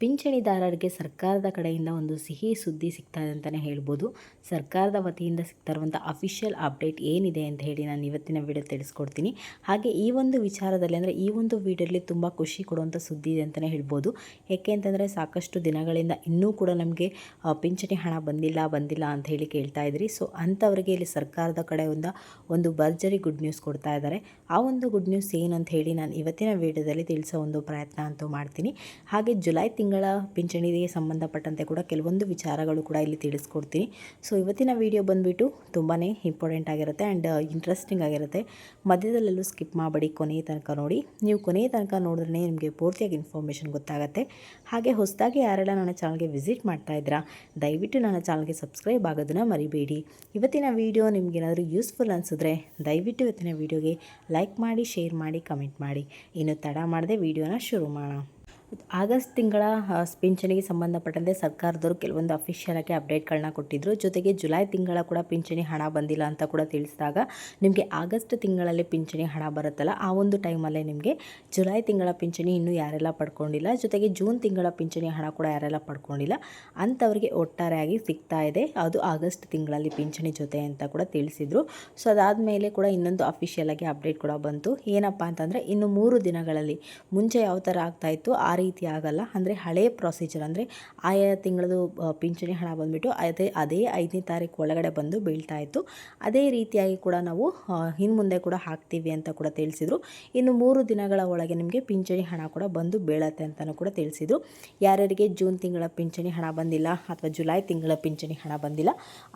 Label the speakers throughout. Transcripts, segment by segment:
Speaker 1: ಪಿಂಚಣಿದಾರರಿಗೆ ಸರ್ಕಾರದ ಕಡೆಯಿಂದ ಒಂದು ಸಿಹಿ ಸುದ್ದಿ ಸಿಗ್ತಾ ಇದೆ ಅಂತಲೇ ಹೇಳ್ಬೋದು. ಸರ್ಕಾರದ ವತಿಯಿಂದ ಸಿಗ್ತಾ ಇರುವಂಥ ಅಫಿಷಿಯಲ್ ಅಪ್ಡೇಟ್ ಏನಿದೆ ಅಂತ ಹೇಳಿ ನಾನು ಇವತ್ತಿನ ವಿಡಿಯೋ ತಿಳಿಸ್ಕೊಡ್ತೀನಿ. ಹಾಗೆ ಈ ಒಂದು ವಿಚಾರದಲ್ಲಿ ಅಂದರೆ ಈ ಒಂದು ವಿಡಿಯೋಲಿ ತುಂಬ ಖುಷಿ ಕೊಡುವಂಥ ಸುದ್ದಿ ಇದೆ ಅಂತಲೇ ಹೇಳ್ಬೋದು. ಏಕೆ ಅಂತಂದರೆ ಸಾಕಷ್ಟು ದಿನಗಳಿಂದ ಇನ್ನೂ ಕೂಡ ನಮಗೆ ಪಿಂಚಣಿ ಹಣ ಬಂದಿಲ್ಲ ಬಂದಿಲ್ಲ ಅಂತ ಹೇಳಿ ಕೇಳ್ತಾ ಇದ್ರಿ. ಸೊ ಅಂಥವ್ರಿಗೆ ಇಲ್ಲಿ ಸರ್ಕಾರದ ಕಡೆಯಿಂದ ಒಂದು ಭರ್ಜರಿ ಗುಡ್ ನ್ಯೂಸ್ ಕೊಡ್ತಾ ಇದ್ದಾರೆ. ಆ ಒಂದು ಗುಡ್ ನ್ಯೂಸ್ ಏನಂತ ಹೇಳಿ ನಾನು ಇವತ್ತಿನ ವಿಡಿಯೋದಲ್ಲಿ ತಿಳಿಸೋ ಒಂದು ಪ್ರಯತ್ನ ಅಂತೂ ಮಾಡ್ತೀನಿ. ಹಾಗೆ ಜುಲೈ ಪಿಂಚಣಿಗೆ ಸಂಬಂಧಪಟ್ಟಂತೆ ಕೂಡ ಕೆಲವೊಂದು ವಿಚಾರಗಳು ಕೂಡ ಇಲ್ಲಿ ತಿಳಿಸ್ಕೊಡ್ತೀನಿ ಸೊ ಇವತ್ತಿನ ವಿಡಿಯೋ ಬಂದುಬಿಟ್ಟು ತುಂಬಾ ಇಂಪಾರ್ಟೆಂಟ್ ಆಗಿರುತ್ತೆ ಆ್ಯಂಡ್ ಇಂಟ್ರೆಸ್ಟಿಂಗ್ ಆಗಿರುತ್ತೆ. ಮಧ್ಯದಲ್ಲೆಲ್ಲೂ ಸ್ಕಿಪ್ ಮಾಡಬೇಡಿ ಕೊನೆಯ ತನಕ ನೋಡಿ. ನೀವು ಕೊನೆಯ ತನಕ ನೋಡಿದ್ರೆ ನಿಮಗೆ ಪೂರ್ತಿಯಾಗಿ ಇನ್ಫಾರ್ಮೇಷನ್ ಗೊತ್ತಾಗುತ್ತೆ. ಹಾಗೆ ಹೊಸದಾಗಿ ಯಾರೆಲ್ಲ ನನ್ನ ಚಾನಲ್ಗೆ ವಿಸಿಟ್ ಮಾಡ್ತಾ ಇದ್ದೀರಾ, ದಯವಿಟ್ಟು ನನ್ನ ಚಾನಲ್ಗೆ ಸಬ್ಸ್ಕ್ರೈಬ್ ಆಗೋದನ್ನು ಮರಿಬೇಡಿ. ಇವತ್ತಿನ ವಿಡಿಯೋ ನಿಮಗೇನಾದರೂ ಯೂಸ್ಫುಲ್ ಅನಿಸಿದ್ರೆ ದಯವಿಟ್ಟು ಇವತ್ತಿನ ವಿಡಿಯೋಗೆ ಲೈಕ್ ಮಾಡಿ ಶೇರ್ ಮಾಡಿ ಕಮೆಂಟ್ ಮಾಡಿ. ಇನ್ನು ತಡ ಮಾಡದೆ ವಿಡಿಯೋನ ಶುರು ಮಾಡೋಣ. ಆಗಸ್ಟ್ ತಿಂಗಳ ಪಿಂಚಣಿಗೆ ಸಂಬಂಧಪಟ್ಟಂತೆ ಸರ್ಕಾರದವರು ಕೆಲವೊಂದು ಅಫಿಷಿಯಲಾಗಿ ಅಪ್ಡೇಟ್ಗಳನ್ನ ಕೊಟ್ಟಿದ್ದರು ಜೊತೆಗೆ ಜುಲೈ ತಿಂಗಳ ಕೂಡ ಪಿಂಚಣಿ ಹಣ ಬಂದಿಲ್ಲ ಅಂತ ಕೂಡ ತಿಳಿಸಿದಾಗ ನಿಮಗೆ ಆಗಸ್ಟ್ ತಿಂಗಳಲ್ಲಿ ಪಿಂಚಣಿ ಹಣ ಬರುತ್ತಲ್ಲ, ಆ ಒಂದು ಟೈಮಲ್ಲೇ ನಿಮಗೆ ಜುಲೈ ತಿಂಗಳ ಪಿಂಚಣಿ ಇನ್ನೂ ಯಾರೆಲ್ಲ ಪಡ್ಕೊಂಡಿಲ್ಲ. ಜೊತೆಗೆ ಜೂನ್ ತಿಂಗಳ ಪಿಂಚಣಿ ಹಣ ಕೂಡ ಯಾರೆಲ್ಲ ಪಡ್ಕೊಂಡಿಲ್ಲ, ಅಂಥವ್ರಿಗೆ ಒಟ್ಟಾರೆಯಾಗಿ ಸಿಗ್ತಾ ಇದೆ. ಅದು ಆಗಸ್ಟ್ ತಿಂಗಳಲ್ಲಿ ಪಿಂಚಣಿ ಜೊತೆ ಅಂತ ಕೂಡ ತಿಳಿಸಿದರು. ಸೊ ಅದಾದಮೇಲೆ ಕೂಡ ಇನ್ನೊಂದು ಅಫಿಷಿಯಲಾಗಿ ಅಪ್ಡೇಟ್ ಕೂಡ ಬಂತು. ಏನಪ್ಪ ಅಂತಂದರೆ, ಇನ್ನು ಮೂರು ದಿನಗಳಲ್ಲಿ ಮುಂಚೆ ಯಾವ ಥರ ಆಗ್ತಾಯಿತ್ತು ಆ ಆಗಲ್ಲ. ಅಂದರೆ ಹಳೆ ಪ್ರೊಸೀಜರ್ ಅಂದರೆ ಆಯಾ ತಿಂಗಳದು ಪಿಂಚಣಿ ಹಣ ಬಂದುಬಿಟ್ಟು ಅದೇ ಅದೇ ಐದನೇ ತಾರೀಕು ಒಳಗಡೆ ಬಂದು ಬೀಳ್ತಾ ಇತ್ತು. ಅದೇ ರೀತಿಯಾಗಿ ಕೂಡ ನಾವು ಇನ್ನು ಮುಂದೆ ಕೂಡ ಹಾಕ್ತೀವಿ ಅಂತ ಕೂಡ ತಿಳಿಸಿದರು. ಇನ್ನು ಮೂರು ದಿನಗಳ ಒಳಗೆ ನಿಮಗೆ ಪಿಂಚಣಿ ಹಣ ಕೂಡ ಬಂದು ಬೀಳತ್ತೆ ಅಂತಲೂ ಕೂಡ ತಿಳಿಸಿದರು. ಯಾರ್ಯಾರಿಗೆ ಜೂನ್ ತಿಂಗಳ ಪಿಂಚಣಿ ಹಣ ಬಂದಿಲ್ಲ ಅಥವಾ ಜುಲೈ ತಿಂಗಳ ಪಿಂಚಣಿ ಹಣ ಬಂದಿಲ್ಲ,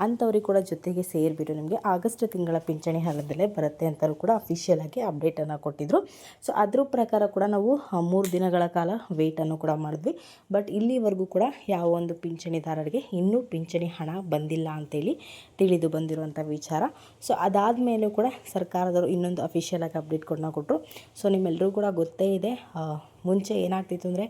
Speaker 1: ಅಂಥವ್ರಿಗೆ ಕೂಡ ಜೊತೆಗೆ ಸೇರಿಬಿಟ್ಟು ನಿಮಗೆ ಆಗಸ್ಟ್ ತಿಂಗಳ ಪಿಂಚಣಿ ಹಣದಲ್ಲೇ ಬರುತ್ತೆ ಅಂತಲೂ ಕೂಡ ಅಫಿಷಿಯಲ್ ಆಗಿ ಅಪ್ಡೇಟನ್ನು ಕೊಟ್ಟಿದ್ದರು ಸೊ ಅದ್ರ ಪ್ರಕಾರ ಕೂಡ ನಾವು ಮೂರು ದಿನಗಳ ಕಾಲ ವೆಯ್ಟನ್ನು ಕೂಡ ಮಾಡಿದ್ವಿ. ಬಟ್ ಇಲ್ಲಿವರೆಗೂ ಕೂಡ ಯಾವ ಒಂದು ಪಿಂಚಣಿದಾರರಿಗೆ ಇನ್ನೂ ಪಿಂಚಣಿ ಹಣ ಬಂದಿಲ್ಲ ಅಂತೇಳಿ ತಿಳಿದು ಬಂದಿರುವಂಥ ವಿಚಾರ. ಸೊ ಅದಾದ ಮೇಲೂ ಕೂಡ ಸರ್ಕಾರದವರು ಇನ್ನೊಂದು ಅಫಿಷಿಯಲಾಗಿ ಅಪ್ಡೇಟ್ ಕೊಡನ್ನ ಕೊಟ್ಟರು ಸೊ ನಿಮ್ಮೆಲ್ಲರಿಗೂ ಕೂಡ ಗೊತ್ತೇ ಇದೆ. ಮುಂಚೆ ಏನಾಗ್ತಿತ್ತು ಅಂದರೆ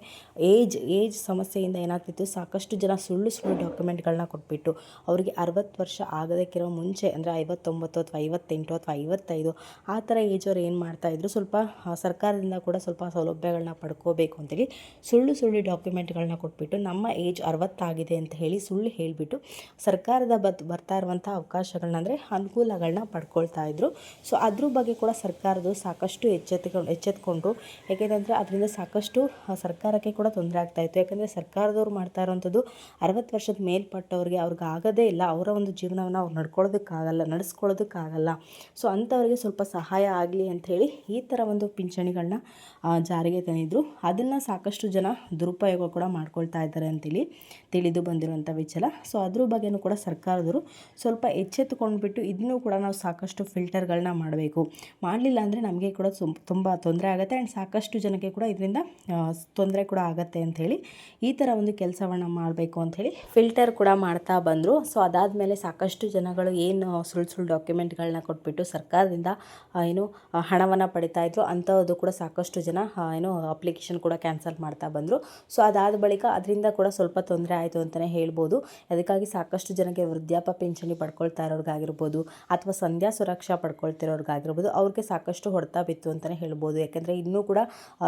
Speaker 1: ಏಜ್ ಏಜ್ ಸಮಸ್ಯೆಯಿಂದ ಏನಾಗ್ತಿತ್ತು, ಸಾಕಷ್ಟು ಜನ ಸುಳ್ಳು ಸುಳ್ಳು ಡಾಕ್ಯುಮೆಂಟ್ಗಳನ್ನ ಕೊಟ್ಬಿಟ್ಟು ಅವರಿಗೆ ಅರವತ್ತು ವರ್ಷ ಆಗೋದಕ್ಕಿರೋ ಮುಂಚೆ, ಅಂದರೆ ಐವತ್ತೊಂಬತ್ತು ಅಥವಾ ಐವತ್ತೆಂಟು ಅಥವಾ ಐವತ್ತೈದು, ಆ ಥರ ಏಜ್ ಅವ್ರು ಏನು ಮಾಡ್ತಾಯಿದ್ರು ಸ್ವಲ್ಪ ಸರ್ಕಾರದಿಂದ ಕೂಡ ಸ್ವಲ್ಪ ಸೌಲಭ್ಯಗಳನ್ನ ಪಡ್ಕೋಬೇಕು ಅಂತೇಳಿ ಸುಳ್ಳು ಸುಳ್ಳು ಡಾಕ್ಯುಮೆಂಟ್ಗಳನ್ನ ಕೊಟ್ಬಿಟ್ಟು ನಮ್ಮ ಏಜ್ ಅರವತ್ತಾಗಿದೆ ಅಂತ ಹೇಳಿ ಸುಳ್ಳು ಹೇಳಿಬಿಟ್ಟು ಸರ್ಕಾರದ ಬತ್ ಬರ್ತಾ ಇರುವಂಥ ಅವಕಾಶಗಳನ್ನ ಅಂದರೆ ಅನುಕೂಲಗಳನ್ನ ಪಡ್ಕೊಳ್ತಾ ಇದ್ರು. ಸೊ, ಅದ್ರ ಬಗ್ಗೆ ಕೂಡ ಸರ್ಕಾರದ ಸಾಕಷ್ಟು ಎಚ್ಚೆತ್ಕೊಂಡು ಎಚ್ಚೆತ್ಕೊಂಡ್ರು. ಯಾಕೆಂದರೆ ಅದರಿಂದ ಸಾಕಷ್ಟು ಸರ್ಕಾರಕ್ಕೆ ಕೂಡ ತೊಂದರೆ ಆಗ್ತಾ ಇತ್ತು. ಯಾಕಂದರೆ ಸರ್ಕಾರದವ್ರು ಮಾಡ್ತಾ ಇರೋವಂಥದ್ದು ಅರವತ್ತು ವರ್ಷದ ಮೇಲ್ಪಟ್ಟವ್ರಿಗೆ ಅವ್ರಿಗೆ ಆಗೋದೇ ಇಲ್ಲ. ಅವರ ಒಂದು ಜೀವನವನ್ನು ಅವ್ರು ನಡ್ಕೊಳ್ಳೋದಕ್ಕಾಗಲ್ಲ, ನಡೆಸ್ಕೊಳ್ಳೋದಕ್ಕಾಗಲ್ಲ. ಸೊ, ಅಂಥವ್ರಿಗೆ ಸ್ವಲ್ಪ ಸಹಾಯ ಆಗಲಿ ಅಂಥೇಳಿ ಈ ಥರ ಒಂದು ಪಿಂಚಣಿಗಳನ್ನ ಜಾರಿಗೆ ತಂದಿದ್ರು. ಅದನ್ನು ಸಾಕಷ್ಟು ಜನ ದುರುಪಯೋಗ ಕೂಡ ಮಾಡ್ಕೊಳ್ತಾ ಇದ್ದಾರೆ ಅಂತೇಳಿ ತಿಳಿದು ಬಂದಿರುವಂಥ ವಿಚಾರ. ಸೊ, ಅದ್ರ ಬಗ್ಗೆನೂ ಕೂಡ ಸರ್ಕಾರದವರು ಸ್ವಲ್ಪ ಎಚ್ಚೆತ್ತುಕೊಂಡ್ಬಿಟ್ಟು ಇದನ್ನೂ ಕೂಡ ನಾವು ಸಾಕಷ್ಟು ಫಿಲ್ಟರ್ಗಳನ್ನ ಮಾಡಬೇಕು. ಮಾಡಲಿಲ್ಲ ಅಂದರೆ ನಮಗೆ ಕೂಡ ತುಂಬ ತೊಂದರೆ ಆಗುತ್ತೆ. ಆ್ಯಂಡ್ ಸಾಕಷ್ಟು ಜನಕ್ಕೆ ಕೂಡ ಇದರಿಂದ ತೊಂದರೆ ಕೂಡ ಆಗುತ್ತೆ ಅಂಥೇಳಿ ಈ ಥರ ಒಂದು ಕೆಲಸವನ್ನು ಮಾಡಬೇಕು ಅಂಥೇಳಿ ಫಿಲ್ಟರ್ ಕೂಡ ಮಾಡ್ತಾ ಬಂದರು. ಸೊ ಅದಾದಮೇಲೆ ಸಾಕಷ್ಟು ಜನಗಳು ಏನು ಸುಳ್ಳು ಸುಳ್ಳು ಡಾಕ್ಯುಮೆಂಟ್ಗಳನ್ನ ಕೊಟ್ಬಿಟ್ಟು ಸರ್ಕಾರದಿಂದ ಏನು ಹಣವನ್ನು ಪಡಿತಾ ಇದ್ರು ಅಂಥದ್ದು ಕೂಡ ಸಾಕಷ್ಟು ಜನ ಏನು ಅಪ್ಲಿಕೇಶನ್ ಕೂಡ ಕ್ಯಾನ್ಸಲ್ ಮಾಡ್ತಾ ಬಂದರು. ಸೊ ಅದಾದ ಬಳಿಕ ಅದರಿಂದ ಕೂಡ ಸ್ವಲ್ಪ ತೊಂದರೆ ಆಯಿತು ಅಂತಲೇ ಹೇಳ್ಬೋದು. ಅದಕ್ಕಾಗಿ ಸಾಕಷ್ಟು ಜನಕ್ಕೆ ವೃದ್ಧಾಪ್ಯ ಪಿಂಚಣಿ ಪಡ್ಕೊಳ್ತಾ ಇರೋರ್ಗಾಗಿರ್ಬೋದು ಅಥವಾ ಸಂಧ್ಯಾ ಸುರಕ್ಷಾ ಪಡ್ಕೊಳ್ತಿರೋರ್ಗಾಗಿರ್ಬೋದು ಅವ್ರಿಗೆ ಸಾಕಷ್ಟು ಹೊಡೆತ ಬಿತ್ತು ಅಂತಲೇ ಹೇಳ್ಬೋದು. ಯಾಕೆಂದರೆ ಇನ್ನೂ ಕೂಡ ಆ,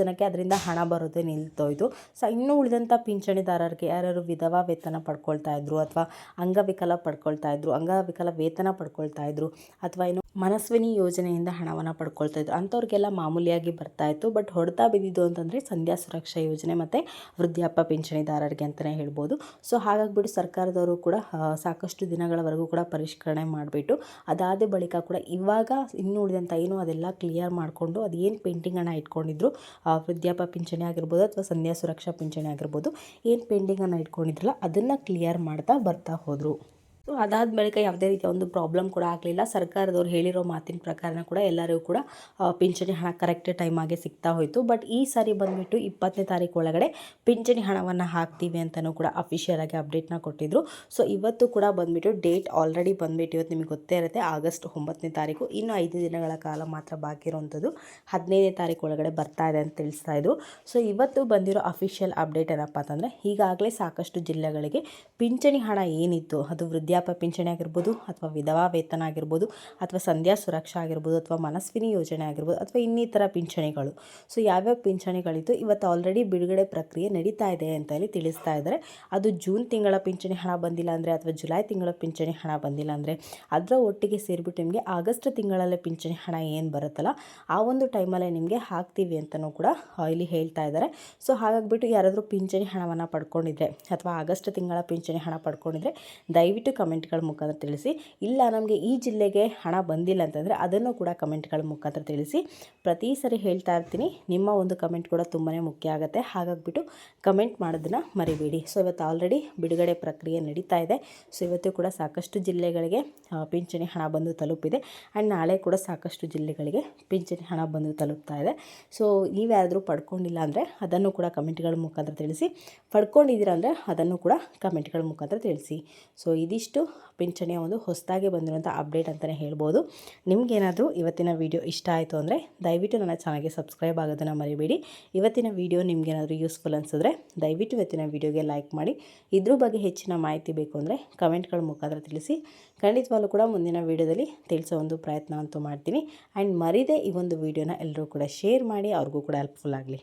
Speaker 1: ಜನಕ್ಕೆ ಅದರಿಂದ ಹಣ ಬರೋದೇ ನಿಲ್ತೋಯ್ತು. ಸೊ ಇನ್ನೂ ಉಳಿದಂಥ ಪಿಂಚಣಿದಾರರಿಗೆ ಯಾರ್ಯಾರು ವಿಧವಾ ವೇತನ ಪಡ್ಕೊಳ್ತಾ ಇದ್ದರು ಅಥವಾ ಅಂಗವಿಕಲ ಪಡ್ಕೊಳ್ತಾ ಇದ್ದರು ಅಂಗವಿಕಲ ವೇತನ ಪಡ್ಕೊಳ್ತಾ ಇದ್ರು ಅಥವಾ ಏನು ಮನಸ್ವಿನಿ ಯೋಜನೆಯಿಂದ ಹಣವನ್ನು ಪಡ್ಕೊಳ್ತಾ ಇದ್ರು ಅಂಥವ್ರಿಗೆಲ್ಲ ಮಾಮೂಲಿಯಾಗಿ ಬರ್ತಾ ಇತ್ತು. ಬಟ್ ಹೊಡೆತಾ ಬಿದ್ದಿದ್ದು ಅಂತಂದರೆ ಸಂಧ್ಯಾ ಸುರಕ್ಷಾ ಯೋಜನೆ ಮತ್ತು ವೃದ್ಧಾಪ್ಯ ಪಿಂಚಣಿದಾರರಿಗೆ ಅಂತಲೇ ಹೇಳ್ಬೋದು. ಸೊ ಹಾಗಾಗಿಬಿಟ್ಟು ಸರ್ಕಾರದವರು ಕೂಡ ಸಾಕಷ್ಟು ದಿನಗಳವರೆಗೂ ಕೂಡ ಪರಿಷ್ಕರಣೆ ಮಾಡಿಬಿಟ್ಟು ಅದಾದ ಬಳಿಕ ಕೂಡ ಇವಾಗ ಇನ್ನು ಉಳಿದಂಥ ಏನು ಅದೆಲ್ಲ ಕ್ಲಿಯರ್ ಮಾಡಿಕೊಂಡು ಅದೇನು ಪೇಂಟಿಂಗನ್ನು ಇಟ್ಕೊಂಡಿದ್ರು ವೃದ್ಧಾಪ್ಯ ಪಿಂಚಣಿ ಆಗಿರ್ಬೋದು ಅಥವಾ ಸಂಧ್ಯಾ ಸುರಕ್ಷಾ ಪಿಂಚಣಿ ಆಗಿರ್ಬೋದು, ಏನು ಪೇಂಟಿಂಗನ್ನು ಇಟ್ಕೊಂಡಿದ್ರಲ್ಲ ಅದನ್ನು ಕ್ಲಿಯರ್ ಮಾಡ್ತಾ ಬರ್ತಾ ಹೋದರು. ಸೊ ಅದಾದ ಬಳಿಕ ಯಾವುದೇ ರೀತಿಯ ಒಂದು ಪ್ರಾಬ್ಲಮ್ ಕೂಡ ಆಗಲಿಲ್ಲ. ಸರ್ಕಾರದವ್ರು ಹೇಳಿರೋ ಮಾತಿನ ಪ್ರಕಾರನ ಕೂಡ ಎಲ್ಲರಿಗೂ ಕೂಡ ಪಿಂಚಣಿ ಹಣ ಕರೆಕ್ಟ್ ಟೈಮಾಗೆ ಸಿಗ್ತಾ ಹೋಯಿತು. ಬಟ್ ಈ ಸಾರಿ ಬಂದುಬಿಟ್ಟು ಇಪ್ಪತ್ತನೇ ತಾರೀಕು ಒಳಗಡೆ ಪಿಂಚಣಿ ಹಣವನ್ನು ಹಾಕ್ತೀವಿ ಅಂತಲೂ ಕೂಡ ಅಫಿಷಿಯಲ್ ಆಗಿ ಅಪ್ಡೇಟ್ನ ಕೊಟ್ಟಿದ್ರು. ಸೊ ಇವತ್ತು ಕೂಡ ಬಂದುಬಿಟ್ಟು ಡೇಟ್ ಆಲ್ರೆಡಿ ಬಂದುಬಿಟ್ಟು ಇವತ್ತು ನಿಮಗೆ ಗೊತ್ತೇ ಇರುತ್ತೆ, ಆಗಸ್ಟ್ ಒಂಬತ್ತನೇ ತಾರೀಕು. ಇನ್ನು ಐದು ದಿನಗಳ ಕಾಲ ಮಾತ್ರ ಬಾಕಿ ಇರುವಂಥದ್ದು ಹದಿನೈದನೇ ತಾರೀಕು ಒಳಗಡೆ ಬರ್ತಾ ಇದೆ ಅಂತ ತಿಳಿಸ್ತಾ ಇದ್ರು. ಸೊ ಇವತ್ತು ಬಂದಿರೋ ಅಫಿಷಿಯಲ್ ಅಪ್ಡೇಟ್ ಏನಪ್ಪ ಅಂತಂದರೆ, ಈಗಾಗಲೇ ಸಾಕಷ್ಟು ಜಿಲ್ಲೆಗಳಿಗೆ ಪಿಂಚಣಿ ಹಣ ಏನಿತ್ತು, ಅದು ವೃದ್ಧಾಪ್ಯ ವೃದ್ಧಾಪ್ಯ ಪಿಂಚಣಿ ಆಗಿರ್ಬೋದು ಅಥವಾ ವಿಧವಾ ವೇತನ ಆಗಿರ್ಬೋದು ಅಥವಾ ಸಂಧ್ಯಾ ಸುರಕ್ಷಾ ಆಗಿರ್ಬೋದು ಅಥವಾ ಮನಸ್ವಿನಿ ಯೋಜನೆ ಆಗಿರ್ಬೋದು ಅಥವಾ ಇನ್ನಿತರ ಪಿಂಚಣಿಗಳು. ಸೊ ಯಾವ್ಯಾವ ಪಿಂಚಣಿಗಳಿದ್ದು ಇವತ್ತು ಆಲ್ರೆಡಿ ಬಿಡುಗಡೆ ಪ್ರಕ್ರಿಯೆ ನಡೀತಾ ಇದೆ ಅಂತ ಹೇಳಿ ತಿಳಿಸ್ತಾ ಇದ್ದಾರೆ. ಅದು ಜೂನ್ ತಿಂಗಳ ಪಿಂಚಣಿ ಹಣ ಬಂದಿಲ್ಲ ಅಂದರೆ ಅಥವಾ ಜುಲೈ ತಿಂಗಳ ಪಿಂಚಣಿ ಹಣ ಬಂದಿಲ್ಲ ಅಂದರೆ ಅದರ ಒಟ್ಟಿಗೆ ಸೇರಿಬಿಟ್ಟು ನಿಮಗೆ ಆಗಸ್ಟ್ ತಿಂಗಳಲ್ಲೇ ಪಿಂಚಣಿ ಹಣ ಏನು ಬರುತ್ತಲ್ಲ ಆ ಒಂದು ಟೈಮಲ್ಲೇ ನಿಮಗೆ ಹಾಕ್ತೀವಿ ಅಂತಲೂ ಕೂಡ ಇಲ್ಲಿ ಹೇಳ್ತಾ ಇದ್ದಾರೆ. ಸೊ ಹಾಗಾಗಿಬಿಟ್ಟು ಯಾರಾದರೂ ಪಿಂಚಣಿ ಹಣವನ್ನು ಪಡ್ಕೊಂಡಿದ್ರೆ ಅಥವಾ ಆಗಸ್ಟ್ ತಿಂಗಳ ಪಿಂಚಣಿ ಹಣ ಪಡ್ಕೊಂಡಿದ್ರೆ ದಯವಿಟ್ಟು ಕಮೆಂಟ್ಗಳ ಮುಖಾಂತರ ತಿಳಿಸಿ. ಇಲ್ಲ, ನಮಗೆ ಈ ಜಿಲ್ಲೆಗೆ ಹಣ ಬಂದಿಲ್ಲ ಅಂತಂದರೆ ಅದನ್ನು ಕೂಡ ಕಮೆಂಟ್ಗಳ ಮುಖಾಂತರ ತಿಳಿಸಿ. ಪ್ರತಿ ಸರಿ ಹೇಳ್ತಾ ಇರ್ತೀನಿ, ನಿಮ್ಮ ಒಂದು ಕಮೆಂಟ್ ಕೂಡ ತುಂಬಾ ಮುಖ್ಯ ಆಗುತ್ತೆ. ಹಾಗಾಗಿಬಿಟ್ಟು ಕಮೆಂಟ್ ಮಾಡೋದನ್ನು ಮರಿಬೇಡಿ. ಸೊ, ಇವತ್ತು ಆಲ್ರೆಡಿ ಬಿಡುಗಡೆ ಪ್ರಕ್ರಿಯೆ ನಡೀತಾ ಇದೆ. ಸೊ, ಇವತ್ತು ಕೂಡ ಸಾಕಷ್ಟು ಜಿಲ್ಲೆಗಳಿಗೆ ಪಿಂಚಣಿ ಹಣ ಬಂದು ತಲುಪಿದೆ. ಆ್ಯಂಡ್ ನಾಳೆ ಕೂಡ ಸಾಕಷ್ಟು ಜಿಲ್ಲೆಗಳಿಗೆ ಪಿಂಚಣಿ ಹಣ ಬಂದು ತಲುಪ್ತಾ ಇದೆ. ಸೊ, ನೀವ್ಯಾರಾದರೂ ಪಡ್ಕೊಂಡಿಲ್ಲ ಅಂದರೆ ಅದನ್ನು ಕೂಡ ಕಮೆಂಟ್ಗಳ ಮುಖಾಂತರ ತಿಳಿಸಿ. ಪಡ್ಕೊಂಡಿದ್ದೀರ ಅಂದರೆ ಅದನ್ನು ಕೂಡ ಕಮೆಂಟ್ಗಳ ಮುಖಾಂತರ ತಿಳಿಸಿ. ಸೊ ಇದಿಷ್ಟು ಪಿಂಚಣಿಯ ಒಂದು ಹೊಸದಾಗಿ ಬಂದಿರುವಂಥ ಅಪ್ಡೇಟ್ ಅಂತಲೇ ಹೇಳ್ಬೋದು. ನಿಮಗೇನಾದರೂ ಇವತ್ತಿನ ವೀಡಿಯೋ ಇಷ್ಟ ಆಯಿತು ಅಂದರೆ ದಯವಿಟ್ಟು ನನ್ನ ಚಾನಲ್ಗೆ ಸಬ್ಸ್ಕ್ರೈಬ್ ಆಗೋದನ್ನು ಮರಿಬೇಡಿ. ಇವತ್ತಿನ ವಿಡಿಯೋ ನಿಮಗೇನಾದರೂ ಯೂಸ್ಫುಲ್ ಅನಿಸಿದ್ರೆ ದಯವಿಟ್ಟು ಇವತ್ತಿನ ವಿಡಿಯೋಗೆ ಲೈಕ್ ಮಾಡಿ. ಇದ್ರ ಬಗ್ಗೆ ಹೆಚ್ಚಿನ ಮಾಹಿತಿ ಬೇಕು ಅಂದರೆ ಕಮೆಂಟ್ಗಳ ಮುಖಾಂತರ ತಿಳಿಸಿ. ಖಂಡಿತವಾಗ್ಲೂ ಕೂಡ ಮುಂದಿನ ವೀಡಿಯೋದಲ್ಲಿ ತಿಳಿಸೋ ಒಂದು ಪ್ರಯತ್ನ ಅಂತೂ ಮಾಡ್ತೀನಿ. ಆ್ಯಂಡ್ ಮರಿದೇ ಈ ಒಂದು ವಿಡಿಯೋನ ಎಲ್ಲರೂ ಕೂಡ ಶೇರ್ ಮಾಡಿ, ಅವ್ರಿಗೂ ಕೂಡ ಹೆಲ್ಪ್ಫುಲ್ ಆಗಲಿ.